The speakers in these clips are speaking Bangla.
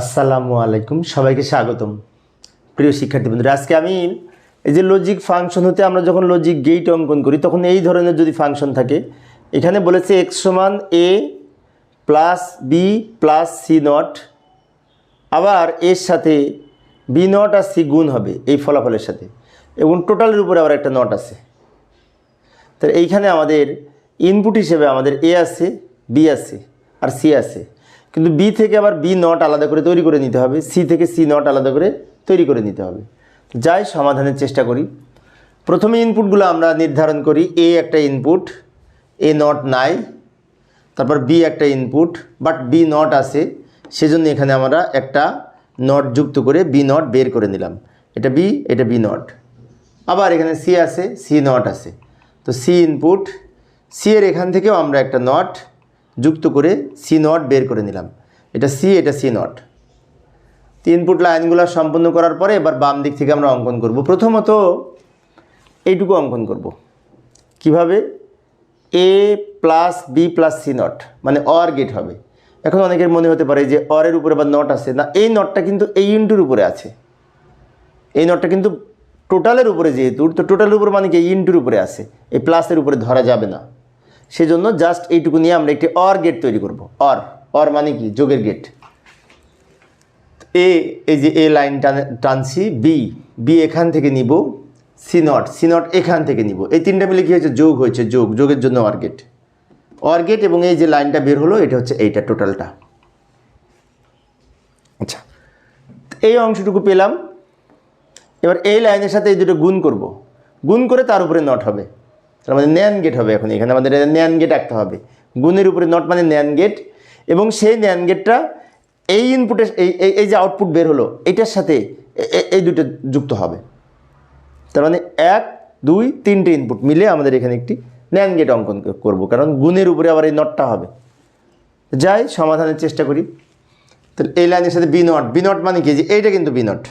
আসসালামু আলাইকুম, সবাইকে স্বাগতম। প্রিয় শিক্ষার্থী বন্ধুরা আজকে আমি এই যে লজিক ফাংশন হতে আমরা যখন লজিক গেট অঙ্কন করি, তখন এই ধরনের যদি ফাংশন থাকে, এখানে বলেছে এক্স সমান A plus B plus C not আবার এর সাথে বি নট আর সি গুণ হবে এই ফলাফলের সাথে। এবং টোটালের উপরে আবার একটা নট আছে। তো এইখানে আমাদের ইনপুট হিসেবে আমাদের এ আছে বি আছে, আর সি আছে। কিন্তু বি থেকে আবার বি নট আলাদা করে তৈরি করে নিতে হবে সি থেকে সি নট আলাদা করে তৈরি করে নিতে হবে। যাই সমাধানের চেষ্টা করি। প্রথমে ইনপুটগুলো আমরা নির্ধারণ করি এ একটা ইনপুট এ নট নাই, তারপর বি একটা ইনপুট বাট বি নট আছে, সেজন্য এখানে আমরা একটা নট যুক্ত করে বি নট বের করে নিলাম। এটা বি এটা বি নট আবার এখানে সি আছে সি নট আছে। তো সি ইনপুট সি এর এখান থেকেও আমরা একটা নট যুক্ত করে সি নট বের করে নিলাম। এটা সি এটা সি নট তো ইনপুট লাইনগুলো সম্পূর্ণ করার পরে এবার বাম দিক থেকে আমরা অঙ্কন করব। প্রথমত এইটুকু অঙ্কন করব। কীভাবে? A plus B plus C not মানে অর গেট হবে। এখন অনেকের মনে হতে পারে যে অরের উপরে বা নট আছে। না, এই নটটা কিন্তু এই ইন্টুর উপরে আছে। এই নটটা কিন্তু টোটালের উপরে যেহেতু, তো টোটালের উপরে মানে কি? ইন্টুর উপরে আছে। এই প্লাসের উপরে ধরা যাবে না। সেজন্য জাস্ট এইটুকু নিয়ে আমরা একটি অর গেট তৈরি করব। অর অর মানে কি? যোগের গেট এ এই যে এ লাইন টান, টানছি বি বি এখান থেকে নিব সি নট সি নট এখান থেকে নিব। এই তিনটা মিলে কি হয়েছে? যোগ হয়েছে, যোগ, যোগের জন্য অর গেট অর গেট এবং এই যে লাইনটা বের হলো, এটা হচ্ছে এইটা টোটালটা আচ্ছা এই অংশটুকু পেলাম। এবার এই লাইনের সাথে এই দুটো গুণ করব। গুণ করে তার উপরে নট হবে। তার মানে ন্যান গেট হবে এখন, এখানে আমাদের ন্যান গেট আঁকতে হবে। গুণের উপরে নট মানে ন্যান গেট এবং সেই ন্যান গেটটা এই ইনপুটের এই, এই- যে আউটপুট বের হলো, এটার সাথে এই দুটো যুক্ত হবে। তার মানে এক, দুই, তিনটে ইনপুট মিলে আমাদের এখানে একটি ন্যান গেট অঙ্কন করব, কারণ গুণের উপরে আবার এই নটটা হবে। যাই, সমাধানের চেষ্টা করি। তাহলে এই লাইনের সাথে বি নট বি নট মানে কি? যে এইটা কিন্তু বি নট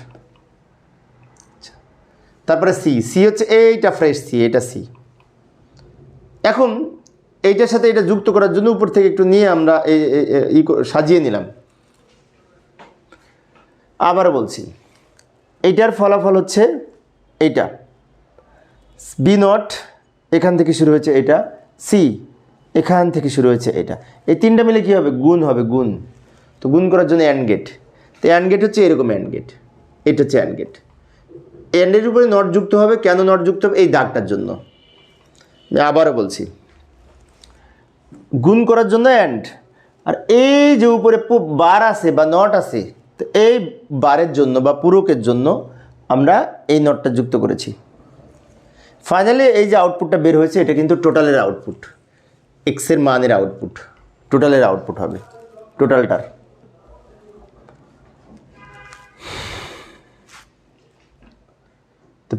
তারপরে সি সি হচ্ছে এইটা ফ্রেশ সি এটা সি এখন এইটার সাথে এটা যুক্ত করার জন্য উপর থেকে একটু নিয়ে আমরা এই সাজিয়ে নিলাম। আবার বলছি, এইটার ফলাফল হচ্ছে এইটা। বি নট, এখান থেকে শুরু হয়েছে এটা। সি, এখান থেকে শুরু হয়েছে এটা। এই তিনটা মিলে কী হবে? গুণ হবে, গুণ। তো গুণ করার জন্য অ্যান্ড গেট। তো অ্যান্ড গেট হচ্ছে এরকম অ্যান্ড গেট। এটা হচ্ছে অ্যান্ড গেট। এন্ডের উপরে নট যুক্ত হবে। কেন নট যুক্ত হবে? এই দাগটার জন্য। আবারও বলছি। গুণ করার জন্য অ্যান্ড আর এই যে উপরে বার আছে বা নট আছে, তো এই বারের জন্য বা পুরকের জন্য আমরা এই নটটা যুক্ত করেছি। ফাইনালি এই যে আউটপুটটা বের হয়েছে, এটা কিন্তু টোটালের আউটপুট এক্সের মানের আউটপুট টোটালের আউটপুট হবে। টোটালটার